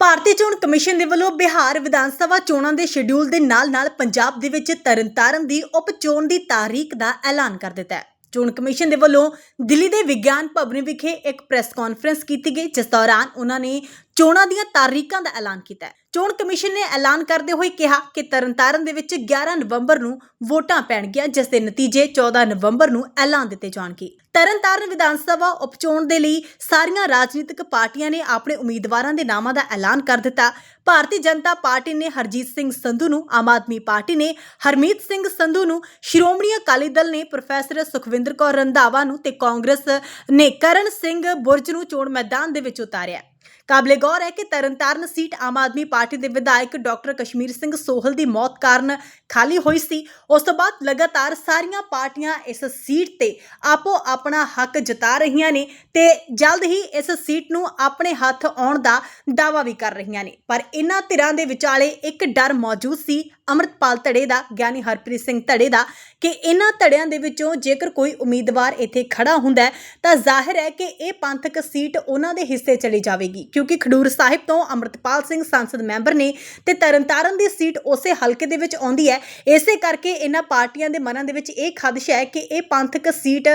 ਭਾਰਤੀ ਚੋਣ ਕਮਿਸ਼ਨ ਦੇ ਵੱਲੋਂ ਬਿਹਾਰ ਵਿਧਾਨ ਸਭਾ ਚੋਣਾਂ ਦੇ ਸ਼ਡਿਊਲ ਦੇ ਨਾਲ-ਨਾਲ ਪੰਜਾਬ ਦੇ ਵਿੱਚ ਤਰਨਤਾਰਨ ਦੀ ਉਪ ਚੋਣ ਦੀ ਤਾਰੀਖ ਦਾ ਐਲਾਨ ਕਰ ਦਿੱਤਾ ਹੈ। ਚੋਣ ਕਮਿਸ਼ਨ ਦੇ ਵੱਲੋਂ ਦਿੱਲੀ ਦੇ ਵਿਗਿਆਨ ਭਵਨ ਵਿਖੇ ਇੱਕ ਪ੍ਰੈਸ ਕਾਨਫਰੰਸ ਕੀਤੀ ਗਈ, ਜਿਸ ਦੌਰਾਨ ਉਹਨਾਂ ਨੇ ਚੋਣਾਂ ਦੀਆਂ ਤਾਰੀਖਾਂ ਦਾ ਐਲਾਨ ਕੀਤਾ ਹੈ। ਚੋਣ ਕਮਿਸ਼ਨ ਨੇ ਐਲਾਨ ਕਰਦੇ ਹੋਏ ਕਿਹਾ ਕਿ ਤਰਨਤਾਰਨ ਦੇ ਵਿੱਚ 11 ਨਵੰਬਰ ਨੂੰ ਵੋਟਾਂ ਪੈਣਗੀਆਂ, ਜਿਸ ਦੇ ਨਤੀਜੇ 14 ਨਵੰਬਰ ਨੂੰ ਐਲਾਨ ਦਿੱਤੇ ਜਾਣਗੇ। ਤਰਨਤਾਰਨ ਵਿਧਾਨ ਸਭਾ ਉਪਚੋਣ ਦੇ ਲਈ ਸਾਰੀਆਂ ਰਾਜਨੀਤਿਕ ਪਾਰਟੀਆਂ ਨੇ ਆਪਣੇ ਉਮੀਦਵਾਰਾਂ ਦੇ ਨਾਮਾਂ ਦਾ ਐਲਾਨ ਕਰ ਦਿੱਤਾ। ਭਾਰਤੀ ਜਨਤਾ ਪਾਰਟੀ ਨੇ ਹਰਜੀਤ ਸਿੰਘ ਸੰਧੂ ਨੂੰ, ਆਮ ਆਦਮੀ ਪਾਰਟੀ ਨੇ ਹਰਮੀਤ ਸਿੰਘ ਸੰਧੂ ਨੂੰ, ਸ਼੍ਰੋਮਣੀ ਅਕਾਲੀ ਦਲ ਨੇ ਪ੍ਰੋਫੈਸਰ ਸੁਖਵਿੰਦਰ ਕੌਰ ਰੰਧਾਵਾ ਨੂੰ ਤੇ ਕਾਂਗਰਸ ਨੇ ਕਰਨ ਸਿੰਘ ਬੁਰਜ ਨੂੰ ਚੋਣ ਮੈਦਾਨ ਦੇ ਵਿੱਚ ਉਤਾਰਿਆ। ਕਾਬਲੇ ਗੌਰ ਹੈ ਕਿ ਤਰਨਤਾਰਨ ਸੀਟ ਆਮ ਆਦਮੀ ਪਾਰਟੀ ਦੇ ਵਿਧਾਇਕ ਡਾਕਟਰ ਕਸ਼ਮੀਰ ਸਿੰਘ ਸੋਹਲ ਦੀ ਮੌਤ ਕਾਰਨ ਖਾਲੀ ਹੋਈ ਸੀ। ਉਸ ਤੋਂ ਬਾਅਦ ਲਗਾਤਾਰ ਸਾਰੀਆਂ ਪਾਰਟੀਆਂ ਇਸ ਸੀਟ ਤੇ ਆਪੋ ਆਪਣਾ ਹੱਕ ਜਤਾ ਰਹੀਆਂ ਨੇ ਤੇ ਜਲਦ ਹੀ ਇਸ ਸੀਟ ਨੂੰ ਆਪਣੇ ਹੱਥ ਆਉਣ ਦਾ ਦਾਅਵਾ ਵੀ ਕਰ ਰਹੀਆਂ ਨੇ। ਪਰ ਇਹਨਾਂ ਧਿਰਾਂ ਦੇ ਵਿਚਾਲੇ ਇੱਕ ਡਰ ਮੌਜੂਦ ਸੀ ਅਮਰਤਪਾਲ ਧੜੇ ਦਾ, ਗਿਆਨੀ ਹਰਪ੍ਰੀਤ ਸਿੰਘ ਧੜੇ ਦਾ ਕਿ ਇਹਨਾਂ ਧੜਿਆਂ ਦੇ ਵਿੱਚੋਂ ਜੇਕਰ ਕੋਈ ਉਮੀਦਵਾਰ ਇੱਥੇ ਖੜਾ ਹੁੰਦਾ ਹੈ, ਤਾਂ ਜ਼ਾਹਿਰ ਹੈ ਕਿ ਇਹ ਪੰਥਕ ਸੀਟ ਉਹਨਾਂ ਦੇ ਹਿੱਸੇ ਚਲੀ ਜਾਵੇਗੀ। ਕਿਉਂਕਿ ਖਡੂਰ ਸਾਹਿਬ ਤੋਂ ਅਮਰਤਪਾਲ ਸਿੰਘ ਸੰਸਦ ਮੈਂਬਰ ਨੇ ਤੇ ਤਰਨਤਾਰਨ ਦੀ ਸੀਟ ਉਸੇ ਹਲਕੇ ਦੇ ਵਿੱਚ ਆਉਂਦੀ ਹੈ। ਇਸੇ ਕਰਕੇ ਇਹਨਾਂ ਪਾਰਟੀਆਂ ਦੇ ਮਨਾਂ ਦੇ ਵਿੱਚ ਇਹ ਖਦਸ਼ਾ ਹੈ ਕਿ ਇਹ ਪੰਥਕ ਸੀਟ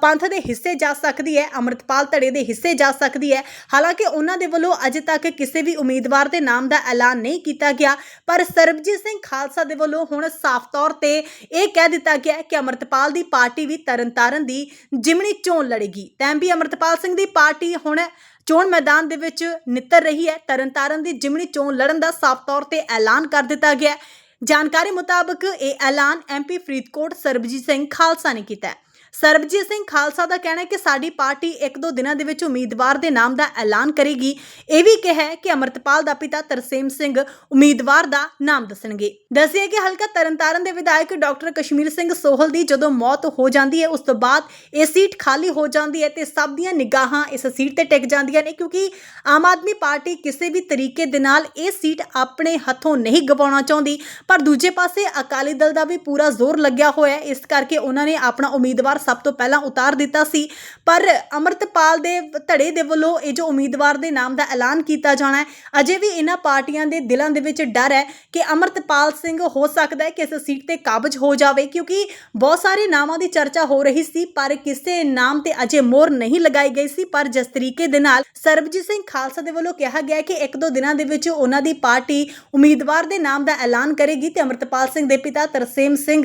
ਪੰਥ ਦੇ ਹਿੱਸੇ ਜਾ ਸਕਦੀ ਹੈ, ਅਮਰਤਪਾਲ ਧੜੇ ਦੇ ਹਿੱਸੇ ਜਾ ਸਕਦੀ ਹੈ। ਹਾਲਾਂਕਿ ਉਹਨਾਂ ਦੇ ਵੱਲੋਂ ਅਜੇ ਤੱਕ ਕਿਸੇ ਵੀ ਉਮੀਦਵਾਰ ਦੇ ਨਾਮ ਦਾ ਐਲਾਨ ਨਹੀਂ ਕੀਤਾ ਗਿਆ, ਪਰ ਸਰਬਜੀਤ ਸਿੰਘ ਖਾਲਸਾ ਦੇ ਵੱਲੋਂ ਹੁਣ ਸਾਫ਼ ਤੌਰ ਤੇ ਇਹ ਕਹਿ ਦਿੱਤਾ ਗਿਆ ਹੈ ਕਿ ਅਮਰਤਪਾਲ ਦੀ ਪਾਰਟੀ ਵੀ ਤਰਨਤਾਰਨ ਦੀ ਜਿਮਣੀ ਚੋਣ ਲੜੇਗੀ। ਤੈਂ ਵੀ ਅਮਰਤਪਾਲ ਸਿੰਘ ਦੀ ਪਾਰਟੀ ਹੁਣ ਚੋਣ ਮੈਦਾਨ ਦੇ ਵਿੱਚ ਨਿੱਤਰ ਰਹੀ ਹੈ। ਤਰਨਤਾਰਨ ਦੀ ਜਿਮਣੀ ਚੋਣ ਲੜਨ ਦਾ ਸਾਫ਼ ਤੌਰ ਤੇ ਐਲਾਨ ਕਰ ਦਿੱਤਾ ਗਿਆ ਹੈ। ਜਾਣਕਾਰੀ ਮੁਤਾਬਕ ਇਹ ਐਲਾਨ ਐਮਪੀ ਫਰੀਦਕੋਟ ਸਰਬਜੀਤ ਸਿੰਘ ਖਾਲਸਾ ਨੇ ਕੀਤਾ ਹੈ। ਸਰਬਜੀਤ ਸਿੰਘ ਖਾਲਸਾ ਦਾ ਕਹਿਣਾ ਹੈ ਕਿ ਸਾਡੀ ਪਾਰਟੀ ਇੱਕ ਦੋ ਦਿਨਾਂ ਦੇ ਵਿੱਚ ਉਮੀਦਵਾਰ ਦੇ ਨਾਮ ਦਾ ਐਲਾਨ ਕਰੇਗੀ। ਇਹ ਵੀ ਕਿਹਾ ਹੈ ਕਿ ਅਮਰਤਪਾਲ ਦਾ ਪਿਤਾ ਤਰਸੇਮ ਸਿੰਘ ਉਮੀਦਵਾਰ ਦਾ ਨਾਮ ਦੱਸਣਗੇ। ਦੱਸਿਆ ਕਿ ਹਲਕਾ ਤਰਨਤਾਰਨ ਦੇ ਵਿਧਾਇਕ ਡਾਕਟਰ ਕਸ਼ਮੀਰ ਸਿੰਘ ਸੋਹਲ ਦੀ ਜਦੋਂ ਮੌਤ ਹੋ ਜਾਂਦੀ ਹੈ, ਉਸ ਤੋਂ ਬਾਅਦ ਇਹ ਸੀਟ ਖਾਲੀ ਹੋ ਜਾਂਦੀ ਹੈ ਤੇ ਸਭ ਦੀਆਂ ਨਿਗਾਹਾਂ ਇਸ ਸੀਟ ਤੇ ਟਿਕ ਜਾਂਦੀਆਂ ਨੇ ਕਿਉਂਕਿ ਆਮ ਆਦਮੀ ਪਾਰਟੀ ਕਿਸੇ ਵੀ ਤਰੀਕੇ ਦੇ ਨਾਲ ਇਹ ਸੀਟ ਆਪਣੇ ਹੱਥੋਂ ਨਹੀਂ ਗਵਾਉਣਾ ਚਾਹੁੰਦੀ। ਪਰ ਦੂਜੇ ਪਾਸੇ ਅਕਾਲੀ ਦਲ ਦਾ ਵੀ ਪੂਰਾ ਜ਼ੋਰ ਲੱਗਿਆ ਹੋਇਆ ਹੈ। ਇਸ ਕਰਕੇ ਉਹਨਾਂ ਨੇ ਆਪਣਾ ਉਮੀਦਵਾਰ ਸਭ ਤੋਂ ਪਹਿਲਾਂ ਉਤਾਰ ਦਿੱਤਾ ਸੀ। ਪਰ ਅਮਰਤਪਾਲ ਦੇ ਧੜੇ ਦੇ ਵੱਲੋਂ ਇਹ ਜੋ ਉਮੀਦਵਾਰ ਦੇ ਨਾਮ ਦਾ ਐਲਾਨ ਕੀਤਾ ਜਾਣਾ ਹੈ, ਅਜੇ ਵੀ ਇਹਨਾਂ ਪਾਰਟੀਆਂ ਦੇ ਦਿਲਾਂ ਦੇ ਵਿੱਚ ਡਰ ਹੈ ਕਿ ਅਮਰਤਪਾਲ ਸਿੰਘ ਹੋ ਸਕਦਾ ਹੈ ਕਿ ਇਸ ਸੀਟ ਤੇ ਕਾਬਜ ਹੋ ਜਾਵੇ, ਕਿਉਂਕਿ ਬਹੁਤ ਸਾਰੇ ਨਾਮਾਂ ਦੀ ਚਰਚਾ ਹੋ ਰਹੀ ਸੀ, ਪਰ ਕਿਸੇ ਨਾਮ ਤੇ ਅਜੇ ਮੋਹਰ ਨਹੀਂ ਲਗਾਈ ਗਈ ਸੀ। ਪਰ ਜਿਸ ਤਰੀਕੇ ਦੇ ਨਾਲ ਸਰਬਜੀਤ ਸਿੰਘ ਖਾਲਸਾ ਦੇ ਵੱਲੋਂ ਕਿਹਾ ਗਿਆ ਕਿ ਇੱਕ ਦੋ ਦਿਨਾਂ ਦੇ ਵਿੱਚ ਉਹਨਾਂ ਦੀ ਪਾਰਟੀ ਉਮੀਦਵਾਰ ਦੇ ਨਾਮ ਦਾ ਐਲਾਨ ਕਰੇਗੀ ਤੇ ਅਮਰਤਪਾਲ ਸਿੰਘ ਦੇ ਪਿਤਾ ਤਰਸੇਮ ਸਿੰਘ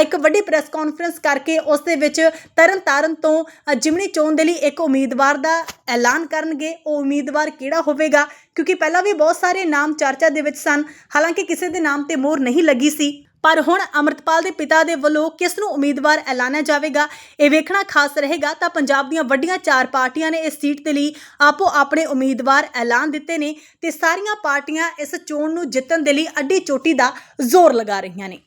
ਇੱਕ ਵੱਡੀ ਪ੍ਰੈਸ ਕਾਨਫਰੰਸ ਕਰਕੇ ਉਸ ਦੇ ਵਿੱਚ ਤਰਨ ਤਾਰਨ ਤੋਂ ਜਿਮਨੀ ਚੋਣ ਦੇ ਲਈ ਇੱਕ ਉਮੀਦਵਾਰ ਦਾ ਐਲਾਨ ਕਰਨਗੇ। ਉਹ ਉਮੀਦਵਾਰ ਕਿਹੜਾ ਹੋਵੇਗਾ? ਕਿਉਂਕਿ ਪਹਿਲਾਂ ਵੀ ਬਹੁਤ ਸਾਰੇ ਨਾਮ ਚਰਚਾ ਦੇ ਵਿੱਚ ਸਨ। ਹਾਲਾਂਕਿ ਕਿਸੇ ਦੇ ਨਾਮ ਤੇ ਮੋਹਰ ਨਹੀਂ ਲੱਗੀ ਸੀ। ਪਰ ਹੁਣ ਅਮਰਤਪਾਲ ਦੇ ਪਿਤਾ ਦੇ ਵੱਲੋਂ ਕਿਸ ਨੂੰ ਉਮੀਦਵਾਰ ਐਲਾਨਿਆ ਜਾਵੇਗਾ? ਇਹ ਵੇਖਣਾ ਖਾਸ ਰਹੇਗਾ ਤਾਂ ਪੰਜਾਬ ਦੀਆਂ ਵੱਡੀਆਂ ਚਾਰ ਪਾਰਟੀਆਂ ਨੇ ਇਸ ਸੀਟ ਦੇ ਲਈ ਆਪੋ ਆਪਣੇ ਉਮੀਦਵਾਰ ਐਲਾਨ ਦਿੱਤੇ ਨੇ ਤੇ ਸਾਰੀਆਂ ਪਾਰਟੀਆਂ ਇਸ ਚੋਣ ਨੂੰ ਜਿੱਤਣ ਦੇ ਲਈ ਅੱਡੀ ਚੋਟੀ ਦਾ ਜ਼ੋਰ ਲਗਾ ਰਹੀਆਂ ਨੇ।